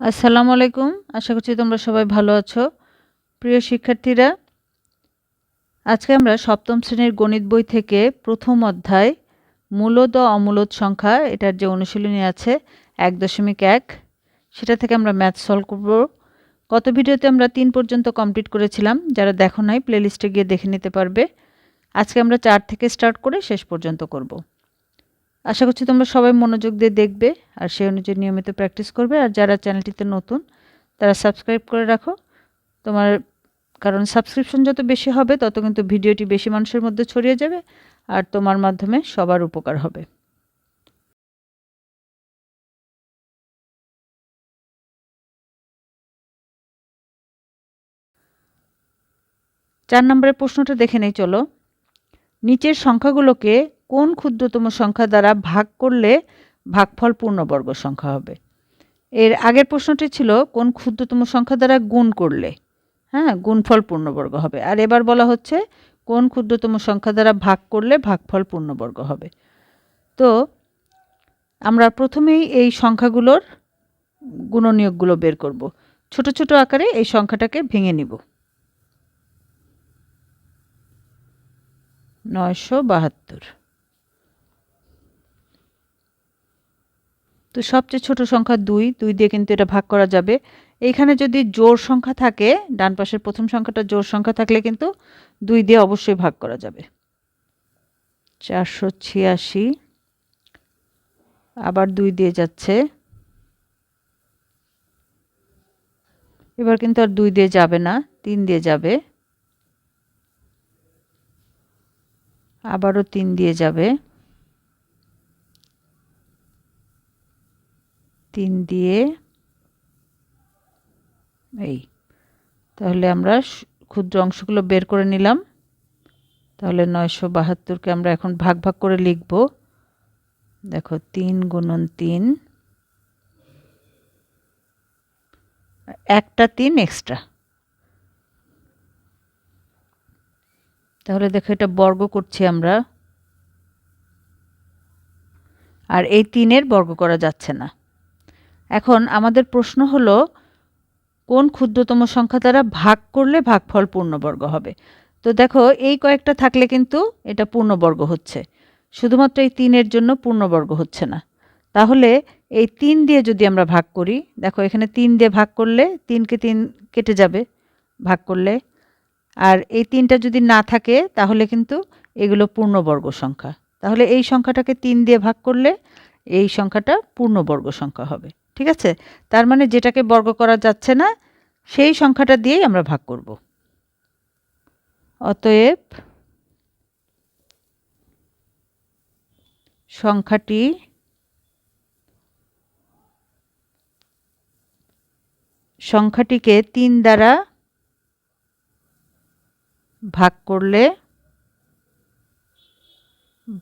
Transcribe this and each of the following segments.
আসসালামু আলাইকুম। আশা করছি তোমরা সবাই ভালো আছো। প্রিয় শিক্ষার্থীরা, আজকে আমরা সপ্তম শ্রেণির গণিত বই থেকে প্রথম অধ্যায় মূলদ ও অমূলদ সংখ্যা, এটার যে অনুশীলনী আছে, এক দশমিক এক, সেটা থেকে আমরা ম্যাথ সলভ করব। গত ভিডিওতে আমরা তিন পর্যন্ত কমপ্লিট করেছিলাম, যারা দেখো নাই প্লেলিস্টে গিয়ে দেখে নিতে পারবে। আজকে আমরা চার থেকে স্টার্ট করে শেষ পর্যন্ত করব। আশা করছি তোমরা সবাই মনোযোগ দিয়ে দেখবে আর সেই অনুযায়ী নিয়মিত প্র্যাকটিস করবে। আর যারা চ্যানেলটিতে নতুন, তারা সাবস্ক্রাইব করে রাখো। তোমার, কারণ সাবস্ক্রিপশন যত বেশি হবে, তত কিন্তু ভিডিওটি বেশি মানুষের মধ্যে ছড়িয়ে যাবে আর তোমার মাধ্যমে সবার উপকার হবে। চার নম্বরের প্রশ্নটা দেখে নেই, চলো। নিচের সংখ্যাগুলোকে কোন ক্ষুদ্রতম সংখ্যা দ্বারা ভাগ করলে ভাগফল পূর্ণবর্গ সংখ্যা হবে? এর আগের প্রশ্নটি ছিল, কোন ক্ষুদ্রতম সংখ্যা দ্বারা গুণ করলে হ্যাঁ গুণফল পূর্ণবর্গ হবে? আর এবার বলা হচ্ছে, কোন ক্ষুদ্রতম সংখ্যা দ্বারা ভাগ করলে ভাগফল পূর্ণবর্গ হবে? তো, আমরা প্রথমেই এই সংখ্যাগুলোর গুণনীয়কগুলো বের করব। ছোট ছোট আকারে এই সংখ্যাটাকে ভেঙে নিব। নয়শো বাহাত্তর। তো সবচেয়ে ছোট সংখ্যা দুই দুই দিয়ে কিন্তু এটা ভাগ করা যাবে। এইখানে যদি জোর সংখ্যা থাকে, ডান পাশের প্রথম সংখ্যাটা জোর সংখ্যা থাকলে কিন্তু দুই দিয়ে অবশ্যই ভাগ করা যাবে। চারশো ছিয়াশি, আবার দুই দিয়ে যাচ্ছে। এবার কিন্তু আর দুই দিয়ে যাবে না, তিন দিয়ে যাবে। আবারও তিন দিয়ে যাবে। তিন দিয়ে, এই, তাহলে আমরা ক্ষুদ্র অংশগুলো বের করে নিলাম। তাহলে নয়শো বাহাত্তরকে আমরা এখন ভাগ ভাগ করে লিখব। দেখো, তিন গুণন তিন, একটা তিন এক্সট্রা। তাহলে দেখো, এটা বর্গ করছি আমরা। আর এই তিনের বর্গ করা যাচ্ছে না। এখন আমাদের প্রশ্ন হলো, কোন ক্ষুদ্রতম সংখ্যা দ্বারা ভাগ করলে ভাগফল পূর্ণবর্গ হবে? তো দেখো, এই কয়েকটা থাকলে কিন্তু এটা পূর্ণবর্গ হচ্ছে। শুধুমাত্র এই তিনের জন্য পূর্ণবর্গ হচ্ছে না। তাহলে এই তিন দিয়ে যদি আমরা ভাগ করি, দেখো এখানে তিন দিয়ে ভাগ করলে তিনকে তিন কেটে যাবে, ভাগ করলে। আর এই তিনটা যদি না থাকে, তাহলে কিন্তু এগুলো পূর্ণবর্গ সংখ্যা। তাহলে এই সংখ্যাটাকে তিন দিয়ে ভাগ করলে এই সংখ্যাটা পূর্ণবর্গ সংখ্যা হবে। ঠিক আছে? তার মানে যেটাকে বর্গ করা যাচ্ছে না, সেই সংখ্যাটা দিয়েই আমরা ভাগ করব। অতএব সংখ্যাটি সংখ্যাটিকে তিন দ্বারা ভাগ করলে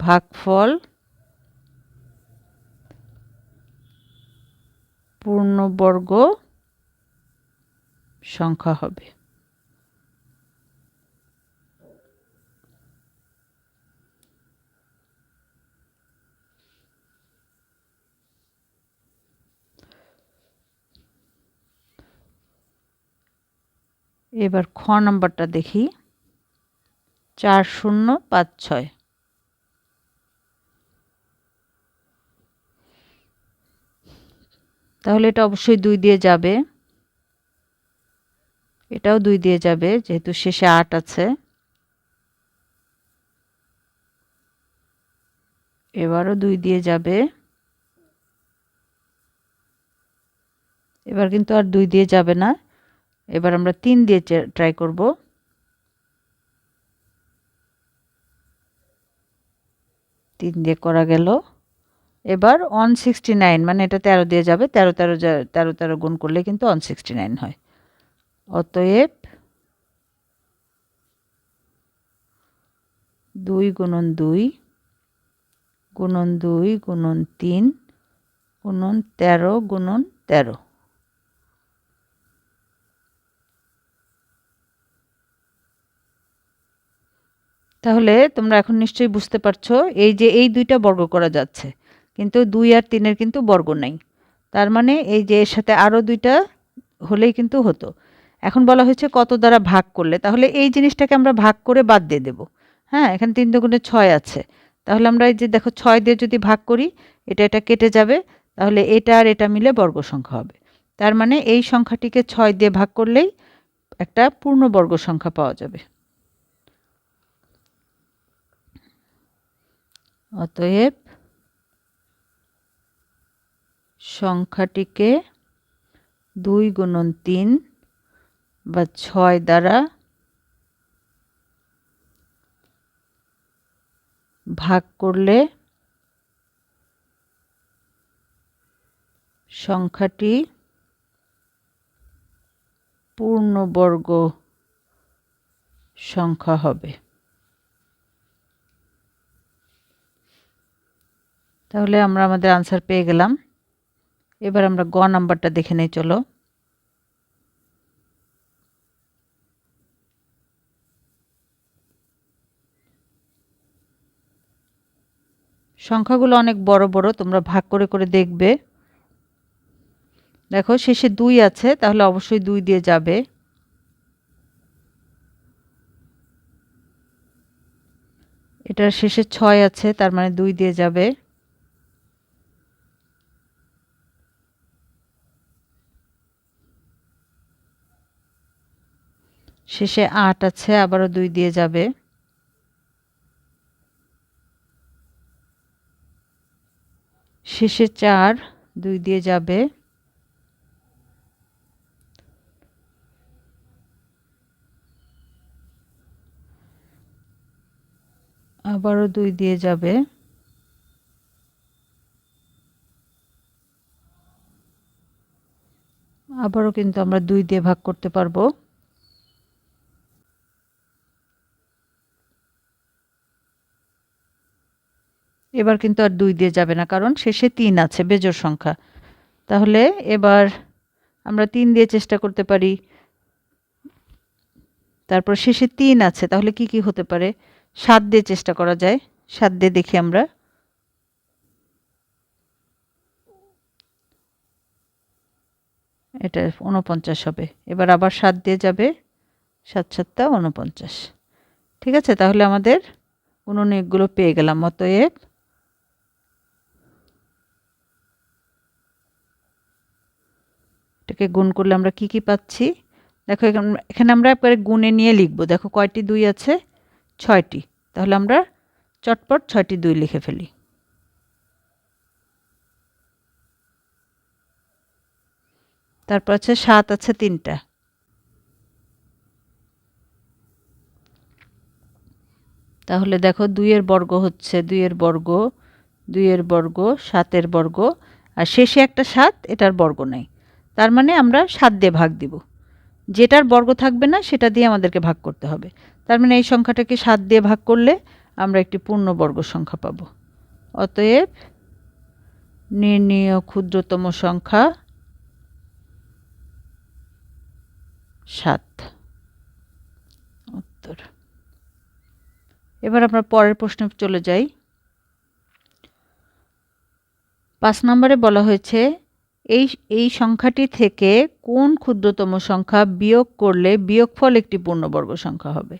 ভাগফল পূর্ণবর্গ সংখ্যা হবে। এবার খ নম্বরটা দেখি। চার শূন্য পাঁচ ছয়। তাহলে এটা অবশ্যই দুই দিয়ে যাবে। এটাও দুই দিয়ে যাবে, যেহেতু শেষে আট আছে। এবারও দুই দিয়ে যাবে। এবার কিন্তু আর দুই দিয়ে যাবে না। এবার আমরা তিন দিয়ে ট্রাই করব। তিন দিয়ে করা গেল। এবার ওয়ান সিক্সটি নাইন মানে এটা তেরো দিয়ে যাবে, তেরো তেরো তেরো তেরো গুণ করলে কিন্তু ওয়ান সিক্সটি নাইন হয়। অতএব দুই গুণন দুই গুণন দুই, গুণন তিন, গুণন তেরো গুণন তেরো। তাহলে তোমরা এখন নিশ্চয়ই বুঝতে পারছ, এই যে এই দুইটা বর্গ করা যাচ্ছে। কিন্তু দুই আর তিনের কিন্তু বর্গ নাই। তার মানে এই যে এর সাথে আরও দুইটা হলেই কিন্তু হতো। এখন বলা হয়েছে কত দ্বারা ভাগ করলে? তাহলে এই জিনিসটাকে আমরা ভাগ করে বাদ দিয়ে দেব। হ্যাঁ এখানে তিন দুগুণে ছয় আছে। তাহলে আমরা এই যে দেখো ছয় দিয়ে যদি ভাগ করি, এটা এটা কেটে যাবে। তাহলে এটা আর এটা মিলে বর্গ সংখ্যা হবে। তার মানে এই সংখ্যাটিকে ছয় দিয়ে ভাগ করলেই একটা পূর্ণ বর্গ সংখ্যা পাওয়া যাবে। অতএব সংখ্যাটিকে দুই গুণন তিন বা ছয় দ্বারা ভাগ করলে সংখ্যাটি পূর্ণবর্গ সংখ্যা হবে। তাহলে আমরা আমাদের আনসার পেয়ে গেলাম। এবার আমরা গ নাম্বারটা দেখে নেই, চলো। সংখ্যাগুলো অনেক বড় বড়, তোমরা ভাগ করে করে দেখবে। দেখো, শেষে দুই আছে, তাহলে অবশ্যই দুই দিয়ে যাবে। এটার শেষে ছয় আছে, তার মানে দুই দিয়ে যাবে। শেষে আট আছে, আবারও দুই দিয়ে যাবে। শেষে চার, দুই দিয়ে যাবে। আবারও দুই দিয়ে যাবে। আবারও কিন্তু আমরা দুই দিয়ে ভাগ করতে পারব। এবার কিন্তু আর দুই দিয়ে যাবে না, কারণ শেষে তিন আছে, বেজোর সংখ্যা। তাহলে এবার আমরা তিন দিয়ে চেষ্টা করতে পারি। তারপর শেষে তিন আছে, তাহলে কি কি হতে পারে? সাত দিয়ে চেষ্টা করা যায়, সাত দিয়ে দেখি আমরা। এটা উনপঞ্চাশ হবে, এবার আবার সাত দিয়ে যাবে, সাত সাতটা উনপঞ্চাশ ঠিক আছে, তাহলে আমাদের উননিকগুলো পেয়ে গেলাম, অতএব এটাকে গুণ করলে আমরা কি কি পাচ্ছি? দেখো এখানে আমরা একবারে গুণে নিয়ে লিখব। দেখো কয়টি দুই আছে? ছয়টি। তাহলে আমরা চটপট ছয়টি দুই লিখে ফেলি। তারপর আছে সাত আছে তিনটা। তাহলে দেখো দুইয়ের বর্গ হচ্ছে, দুইয়ের বর্গ দুইয়ের বর্গ, সাতের বর্গ। আর শেষে একটা সাত, এটার বর্গ নেই। তার মানে আমরা সাত দিয়ে ভাগ দিব। যেটার বর্গ থাকবে না, সেটা দিয়ে আমাদেরকে ভাগ করতে হবে। তার মানে এই সংখ্যাটাকে সাত দিয়ে ভাগ করলে আমরা একটি পূর্ণবর্গ সংখ্যা পাব। অতএব নির্ণীয় ক্ষুদ্রতম সংখ্যা সাত। উত্তর। এবার আমরা পরের প্রশ্নে চলে যাই। পাঁচ নম্বরে বলা হয়েছে এই এই সংখ্যাটি থেকে কোন ক্ষুদ্রতম সংখ্যা বিয়োগ করলে বিয়োগফল একটি পূর্ণবর্গ সংখ্যা হবে?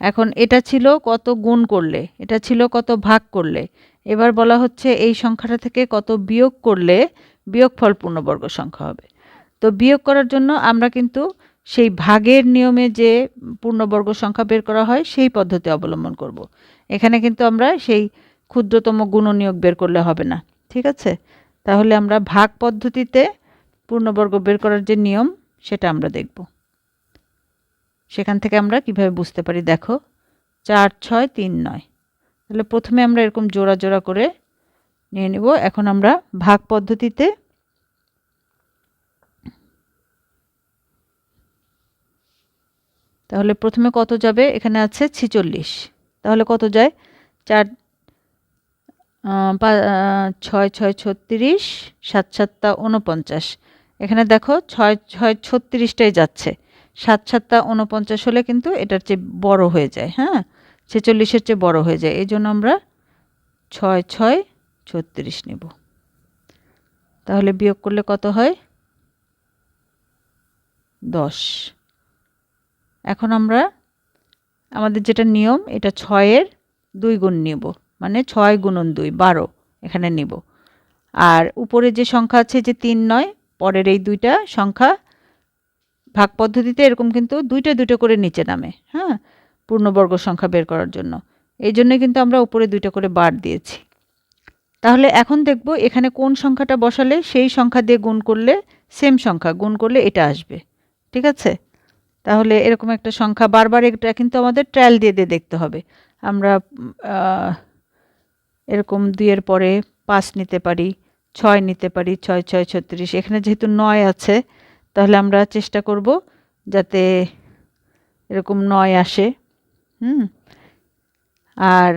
এখন এটা ছিল কত গুণ করলে, এটা ছিল কত ভাগ করলে। এবার বলা হচ্ছে এই সংখ্যাটা থেকে কত বিয়োগ করলে বিয়োগফল পূর্ণবর্গ সংখ্যা হবে। তো বিয়োগ করার জন্য আমরা কিন্তু সেই ভাগের নিয়মে যে পূর্ণবর্গ সংখ্যা বের করা হয়, সেই পদ্ধতি অবলম্বন করব। এখানে কিন্তু আমরা সেই ক্ষুদ্রতম গুণনীয়ক বের করলে হবে না। ঠিক আছে? তাহলে আমরা ভাগ পদ্ধতিতে পূর্ণবর্গ বের করার যে নিয়ম, সেটা আমরা দেখব। সেখান থেকে আমরা কীভাবে বুঝতে পারি? দেখো, চার, ছয়, তিন, নয়। তাহলে প্রথমে আমরা এরকম জোড়া জোড়া করে নিয়ে নেব। এখন আমরা ভাগ পদ্ধতিতে তাহলে প্রথমে কত যাবে? এখানে আছে ছিচল্লিশ। তাহলে কত যায়? চার ছয় ছয় ছত্রিশ, সাত সাতটা উনপঞ্চাশ এখানে দেখো ছয় ছয় ছত্রিশটাই যাচ্ছে। সাত সাতটা উনপঞ্চাশ হলে কিন্তু এটার চেয়ে বড় হয়ে যায় হ্যাঁ? ছেচল্লিশের চেয়ে বড় হয়ে যায়। এই জন্য আমরা ছয় ছয় ছত্রিশ নেব। তাহলে বিয়োগ করলে কত হয়? দশ। এখন আমরা আমাদের যেটা নিয়ম, এটা ছয়ের দুই গুণ নিব। মানে ছয় গুণন দুই, বারো এখানে নিব। আর উপরে যে সংখ্যা আছে যে তিন নয়, পরের এই দুইটা সংখ্যা ভাগ পদ্ধতিতে এরকম কিন্তু দুইটা দুটো করে নিচে নামে হ্যাঁ পূর্ণবর্গ সংখ্যা বের করার জন্য। এই জন্য কিন্তু আমরা উপরে দুইটা করে বার দিয়েছি। তাহলে এখন দেখব এখানে কোন সংখ্যাটা বসালে সেই সংখ্যা দিয়ে গুণ করলে সেম সংখ্যা, গুণ করলে এটা আসবে। ঠিক আছে? তাহলে এরকম একটা সংখ্যা বারবার এটা কিন্তু আমাদের ট্রায়াল দিয়ে দিয়ে দেখতে হবে। আমরা এরকম দুইয়ের পরে পাঁচ নিতে পারি, ছয় নিতে পারি, ছয় ছয়, ছত্রিশ। এখানে যেহেতু নয় আছে, তাহলে আমরা চেষ্টা করব যাতে এরকম নয় আসে। হুম? আর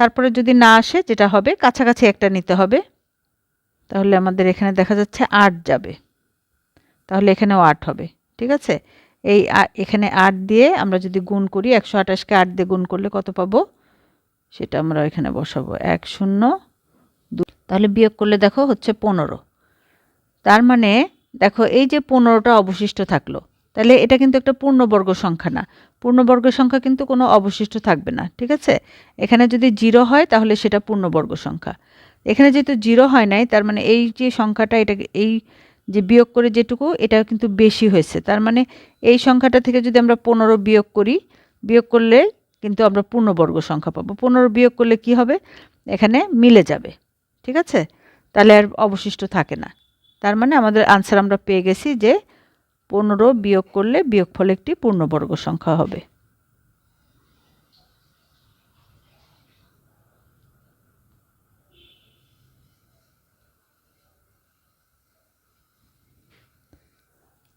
তারপরে যদি না আসে, যেটা হবে, কাছাকাছি একটা নিতে হবে। তাহলে আমাদের এখানে দেখা যাচ্ছে আট যাবে। তাহলে এখানেও আট হবে, ঠিক আছে? এই এখানে আট দিয়ে আমরা যদি গুণ করি, একশো আঠাশকে আট দিয়ে গুণ করলে কত পাবো? সেটা আমরা এখানে বসাবো। এক শূন্য, দু তাহলে বিয়োগ করলে দেখো হচ্ছে পনেরো। তার মানে দেখো এই যে পনেরোটা অবশিষ্ট থাকল, তাহলে এটা কিন্তু একটা পূর্ণবর্গ সংখ্যা না। পূর্ণবর্গ সংখ্যা কিন্তু কোনো অবশিষ্ট থাকবে না, ঠিক আছে? এখানে যদি জিরো হয় তাহলে সেটা পূর্ণবর্গ সংখ্যা। এখানে যেহেতু জিরো হয় নাই, তার মানে এই যে সংখ্যাটা, এটা এই যে বিয়োগ করে যেটুকু, এটা কিন্তু বেশি হয়েছে। তার মানে এই সংখ্যাটা থেকে যদি আমরা পনেরো বিয়োগ করি, বিয়োগ করলে কিন্তু আমরা পূর্ণবর্গ সংখ্যা পাবো। পনেরো বিয়োগ করলে কি হবে? এখানে মিলে যাবে। ঠিক আছে? তাহলে আর অবশিষ্ট থাকে না। তার মানে আমাদের আনসার আমরা পেয়ে গেছি যে পনেরো বিয়োগ করলে বিয়োগ বিয়োগফল একটি পূর্ণবর্গ সংখ্যা হবে।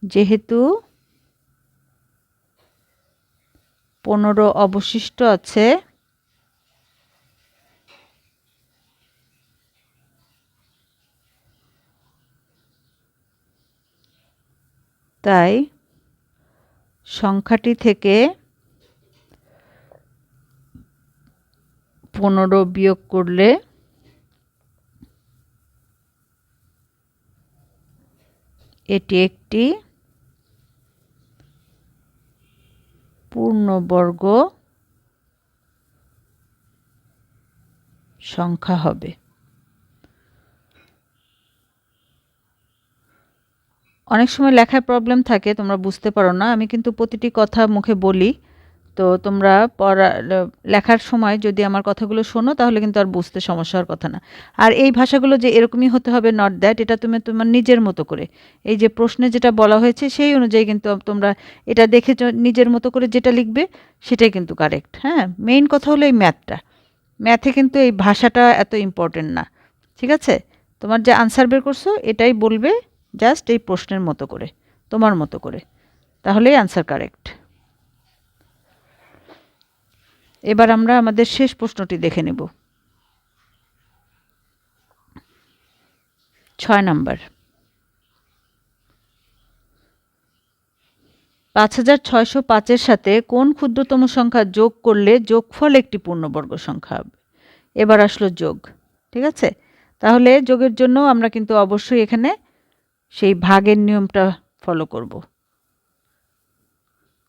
যেহেতু পনেরো অবশিষ্ট আছে। তাই সংখ্যাটি থেকে পনেরো বিয়োগ করলে এটি একটি পূর্ণবর্গ সংখ্যা হবে। অনেক সময় লেখায় প্রবলেম থাকে, তোমরা বুঝতে পারো না। আমি কিন্তু প্রতিটি কথা মুখে বলি। তো তোমরা পড়া লেখার সময় যদি আমার কথাগুলো শোনো, তাহলে কিন্তু আর বুঝতে সমস্যা হওয়ার কথা না। আর এই ভাষাগুলো যে এরকমই হতে হবে নট দ্যাট এটা তুমি তোমার নিজের মতো করে। এই যে প্রশ্নে যেটা বলা হয়েছে, সেই অনুযায়ী কিন্তু তোমরা এটা দেখে নিজের মতো করে যেটা লিখবে, সেটাই কিন্তু কারেক্ট হ্যাঁ? মেইন কথা হলো এই ম্যাথটা ম্যাথে কিন্তু এই ভাষাটা এত ইম্পর্টেন্ট না, ঠিক আছে? তোমার যে আনসার বের করছ, এটাই বলবে জাস্ট এই প্রশ্নের মতো করে, তোমার মতো করে। তাহলেই আনসার কারেক্ট এবার আমরা আমাদের শেষ প্রশ্নটি দেখে নেব। ছয় নাম্বার। পাঁচ হাজার ছয়শো পাঁচের সাথে কোন ক্ষুদ্রতম সংখ্যা যোগ করলে যোগফল একটি পূর্ণবর্গ সংখ্যা হবে? এবার আসলো যোগ, ঠিক আছে? তাহলে যোগের জন্য আমরা কিন্তু অবশ্যই এখানে সেই ভাগের নিয়মটা ফলো করব।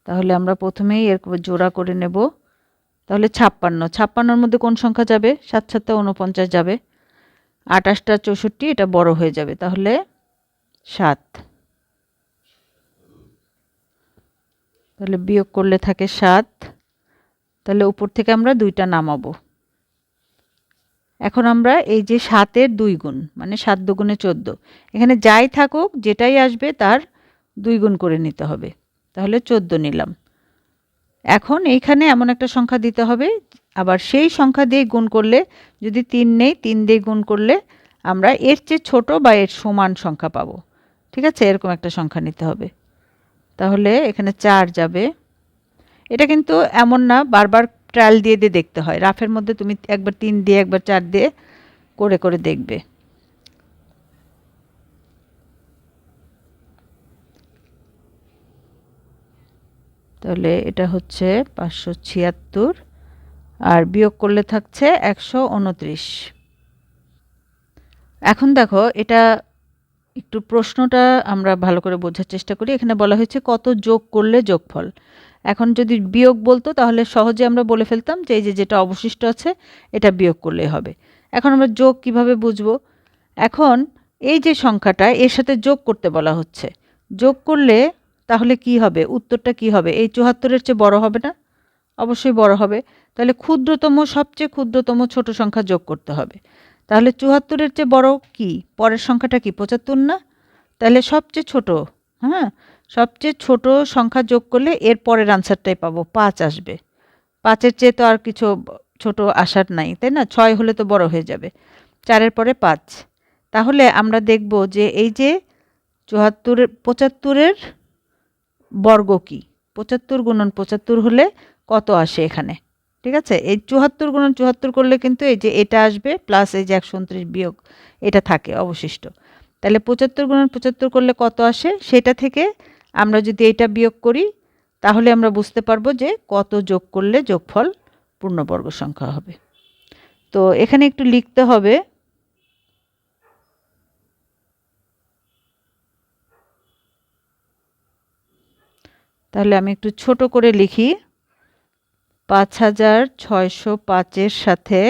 তাহলে আমরা প্রথমেই এর জোড়া করে নেব। তাহলে ছাপ্পান্ন। ছাপ্পান্নর মধ্যে কোন সংখ্যা যাবে? সাত সাতটা উনপঞ্চাশ যাবে। আটাশটা চৌষট্টি, এটা বড় হয়ে যাবে। তাহলে সাত। তাহলে বিয়োগ করলে থাকে সাত। তাহলে উপর থেকে আমরা দুইটা নামাবো। এখন আমরা এই যে সাতের দুই গুণ মানে সাত দুগুণে চোদ্দ, এখানে যাই থাকুক, যেটাই আসবে তার দুই গুণ করে নিতে হবে। তাহলে চোদ্দ নিলাম। এখন এইখানে এমন একটা সংখ্যা দিতে হবে, আবার সেই সংখ্যা দিয়ে গুণ করলে, যদি তিন নেই, তিন দিয়ে গুণ করলে আমরা এর চেয়ে ছোট বা এর সমান সংখ্যা পাবো। ঠিক আছে? এরকম একটা সংখ্যা নিতে হবে। তাহলে এখানে চার যাবে। এটা কিন্তু এমন না, বারবার ট্রায়াল দিয়ে দিয়ে দেখতে হয়। রাফের মধ্যে তুমি একবার তিন দিয়ে, একবার চার দিয়ে করে করে দেখবে। তাহলে এটা হচ্ছে পাঁচশো ছিয়াত্তর আর বিয়োগ করলে থাকছে একশো উনত্রিশ। এখন দেখো, এটা একটু প্রশ্নটা আমরা ভালো করে বোঝার চেষ্টা করি। এখানে বলা হয়েছে কত যোগ করলে যোগফল? এখন যদি বিয়োগ বলতো, তাহলে সহজে আমরা বলে ফেলতাম যে এই যে যেটা অবশিষ্ট আছে, এটা বিয়োগ করলেই হবে। এখন আমরা যোগ কীভাবে বুঝব? এখন এই যে সংখ্যাটা, এর সাথে যোগ করতে বলা হচ্ছে। যোগ করলে তাহলে কি হবে? উত্তরটা কি হবে? এই চুয়াত্তরের চেয়ে বড় হবে না? অবশ্যই বড় হবে। তাহলে ক্ষুদ্রতম, সবচেয়ে ক্ষুদ্রতম ছোট সংখ্যা যোগ করতে হবে। তাহলে চুয়াত্তরের চেয়ে বড় কি? পরের সংখ্যাটা কি, পঁচাত্তর না? তাহলে সবচেয়ে ছোট হ্যাঁ? সবচেয়ে ছোট সংখ্যা যোগ করলে এর পরের আনসারটাই পাবো, পাঁচ আসবে। পাঁচের চেয়ে তো আর কিছু ছোট আসার নাই, তাই না? ছয় হলে তো বড় হয়ে যাবে। চারের পরে পাঁচ। তাহলে আমরা দেখব যে এই যে চুয়াত্তরের, পঁচাত্তরের বর্গ কি? পঁচাত্তর গুণন পঁচাত্তর হলে কত আসে এখানে? ঠিক আছে? এই চুয়াত্তর গুণন চুয়াত্তর করলে কিন্তু এই যে এটা আসবে প্লাস এই যে একশো উনত্রিশ বিয়োগ এটা থাকে অবশিষ্ট। তাহলে পঁচাত্তর গুণন পঁচাত্তর করলে কত আসে? সেটা থেকে আমরা যদি এটা বিয়োগ করি, তাহলে আমরা বুঝতে পারব যে কত যোগ করলে যোগফল পূর্ণবর্গ সংখ্যা হবে। তো এখানে একটু লিখতে হবে তাহলে আমি একটু ছোট করে লিখি। পাঁচ হাজার ছয়শো পাঁচের সাথে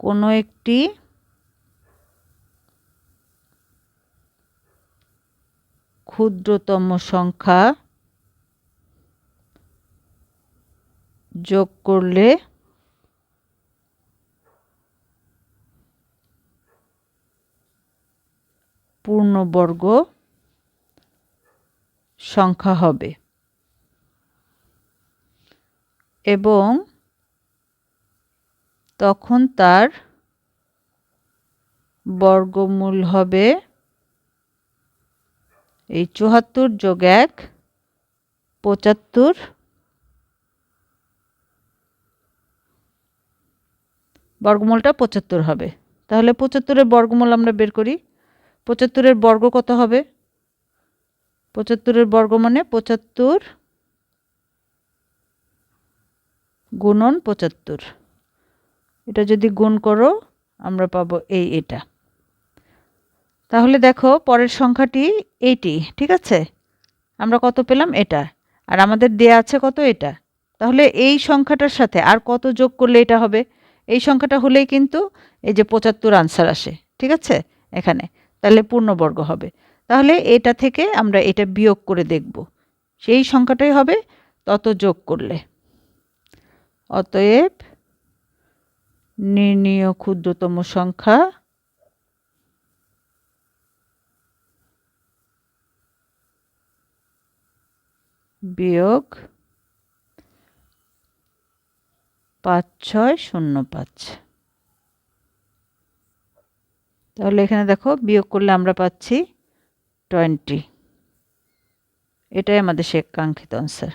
কোনো একটি ক্ষুদ্রতম সংখ্যা যোগ করলে পূর্ণবর্গ সংখ্যা হবে। এবং তখন তার বর্গমূল হবে এই চুয়াত্তর যোগ এক, পঁচাত্তর বর্গমূলটা পঁচাত্তর হবে। তাহলে পঁচাত্তরের বর্গমূল আমরা বের করি। পঁচাত্তরের বর্গ কত হবে? পঁচাত্তরের বর্গ মানে পঁচাত্তর গুণন পঁচাত্তর। এটা যদি গুণ করো, আমরা পাবো এই এটা। তাহলে দেখো, পরের সংখ্যাটি এইটি, ঠিক আছে? আমরা কত পেলাম? এটা। আর আমাদের দেয়া আছে কত? এটা। তাহলে এই সংখ্যাটার সাথে আর কত যোগ করলে এটা হবে? এই সংখ্যাটা হলেই কিন্তু এই যে পঁচাত্তর আনসার আসে, ঠিক আছে? এখানে। তাহলে পূর্ণবর্গ হবে। তাহলে এটা থেকে আমরা এটা বিয়োগ করে দেখব। সেই সংখ্যাটাই হবে তত যোগ করলে। অতএব নির্ণীয় ক্ষুদ্রতম সংখ্যা বিয়োগ পাঁচ, ছয়, শূন্য, পাঁচ। তাহলে এখানে দেখো, বিয়োগ করলে আমরা পাচ্ছি টোয়েন্টি। এটাই আমাদের সে কাঙ্ক্ষিত আনসার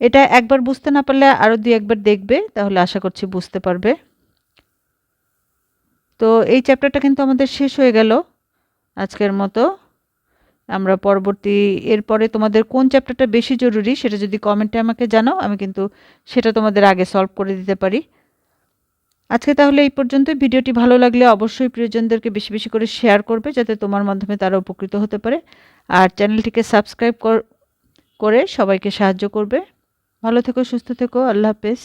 এটা একবার বুঝতে না পারলে আরও দুই একবার দেখবে, তাহলে আশা করছি বুঝতে পারবে। তো এই চ্যাপ্টারটা কিন্তু আমাদের শেষ হয়ে গেল আজকের মতো। আমরা পরবর্তী, এরপরে তোমাদের কোন চ্যাপ্টারটা বেশি জরুরি সেটা যদি কমেন্টে আমাকে জানাও, আমি কিন্তু সেটা তোমাদের আগে সলভ করে দিতে পারি। আজকে তাহলে এই পর্যন্ত ভিডিওটি ভালো লাগলে অবশ্যই প্রিয়জনদেরকে বেশি বেশি করে শেয়ার করবে যাতে তোমার মাধ্যমে তারা উপকৃত হতে পারে। আর চ্যানেলটিকে সাবস্ক্রাইব করে সবাইকে সাহায্য করবে। ভালো থেকো, সুস্থ থেকো। আল্লাহ হাফেজ।